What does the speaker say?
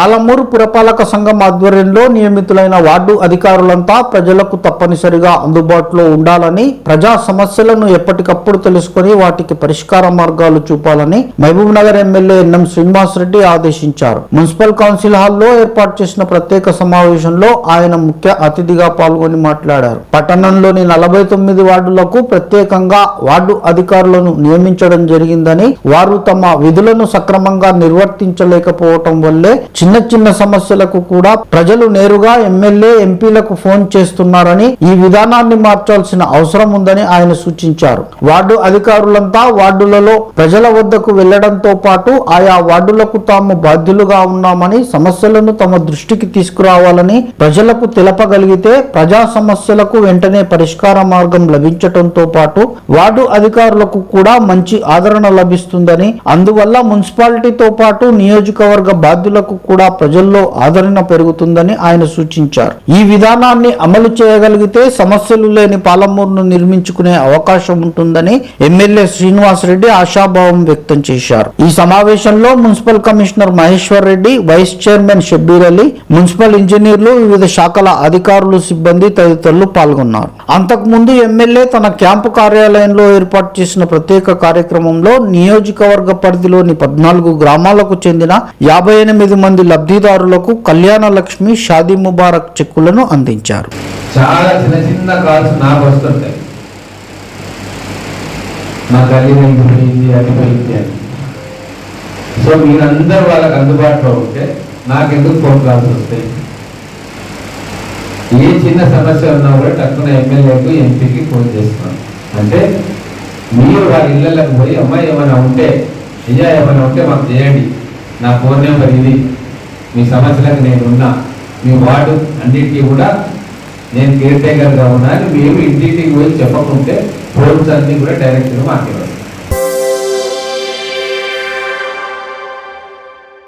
పాలమూరు పురపాలక సంఘం ఆధ్వర్యంలో నియమితులైన వార్డు అధికారులంతా ప్రజలకు తప్పనిసరిగా అందుబాటులో ఉండాలని ప్రజా సమస్యలను ఎప్పటికప్పుడు తెలుసుకొని వాటికి పరిష్కార మార్గాలు చూపాలని Mahbubnagar MLA NM Srinivasa Reddy ఆదేశించారు. మున్సిపల్ కౌన్సిల్ హాల్లో ఏర్పాటు చేసిన ప్రత్యేక సమావేశంలో ఆయన ముఖ్య అతిథిగా పాల్గొని మాట్లాడారు. పట్టణంలోని నలభై తొమ్మిది వార్డులకు ప్రత్యేకంగా వార్డు అధికారులను నియమించడం జరిగిందని వారు తమ విధులను సక్రమంగా నిర్వర్తించలేకపోవటం వల్లే చిన్న చిన్న చిన్న సమస్యలకు కూడా ప్రజలు నేరుగా ఎమ్మెల్యే ఎంపీలకు ఫోన్ చేస్తున్నారని ఈ విధానాన్ని మార్చాల్సిన అవసరం ఉందని ఆయన సూచించారు. వార్డు అధికారులంతా వార్డులలో ప్రజల వద్దకు వెళ్ళడంతో పాటు ఆయా వార్డులకు తాము బాధ్యులుగా ఉన్నామని సమస్యలను తమ దృష్టికి తీసుకురావాలని ప్రజలకు తెలపగలిగితే ప్రజా సమస్యలకు వెంటనే పరిష్కార మార్గం లభించటంతో పాటు వార్డు అధికారులకు కూడా మంచి ఆదరణ లభిస్తుందని అందువల్ల మున్సిపాలిటీతో పాటు నియోజకవర్గ బాధ్యులకు కూడా ప్రజల్లో ఆదరణ పెరుగుతుందని ఆయన సూచించారు. ఈ విధానాన్ని అమలు చేయగలిగితే సమస్యలు లేని పాలమూరును నిర్మించుకునే అవకాశం ఉంటుందని ఎమ్మెల్యే శ్రీనివాస్ రెడ్డి ఆశాభావం వ్యక్తం చేశారు. ఈ సమావేశంలో municipal commissioner Maheshwar Reddy vice chairman Shabbir Ali municipal ఇంజనీర్లు వివిధ శాఖల అధికారులు సిబ్బంది తదితరులు పాల్గొన్నారు. అంతకుముందు ఎమ్మెల్యే తన క్యాంపు కార్యాలయంలో ఏర్పాటు చేసిన ప్రత్యేక కార్యక్రమంలో నియోజకవర్గ పరిధిలోని పద్నాలుగు గ్రామాలకు చెందిన యాభై ఎనిమిది మంది లబ్ధిదారులకు కళ్యాణ లక్ష్మి షాదీ ముబారక్ చెక్కులను అందించారు. చాలా చిన్న చిన్న కాల్స్ నాకు వస్తుంటాయి. నా తల్లి పోయింది అది అని. సో మీరందరూ వాళ్ళకి అందుబాటులో ఉంటే నాకెందుకు ఫోన్ కాల్స్ వస్తాయి? ఏ చిన్న సమస్య ఉన్నా కూడా టక్కున ఎమ్మెల్యేకు ఎంపీకి ఫోన్ చేస్తున్నాను అంటే మీరు వాళ్ళ ఇళ్ళకి పోయి అమ్మాయి ఏమైనా ఉంటే అయ్యా ఏమైనా ఉంటే మాకు చేయండి. నా ఫోన్ నెంబర్ ఇది. మీ సమస్యలకు నేను ఉన్నా. మీ వార్డు అన్నిటికీ కూడా నేను కేర్ టేకర్గా ఉన్నాను. మేము మీరు ఇంటింటికి పోయి చెప్పకుంటే ఫోన్స్ అన్ని కూడా డైరెక్ట్గా మాట్లాడారు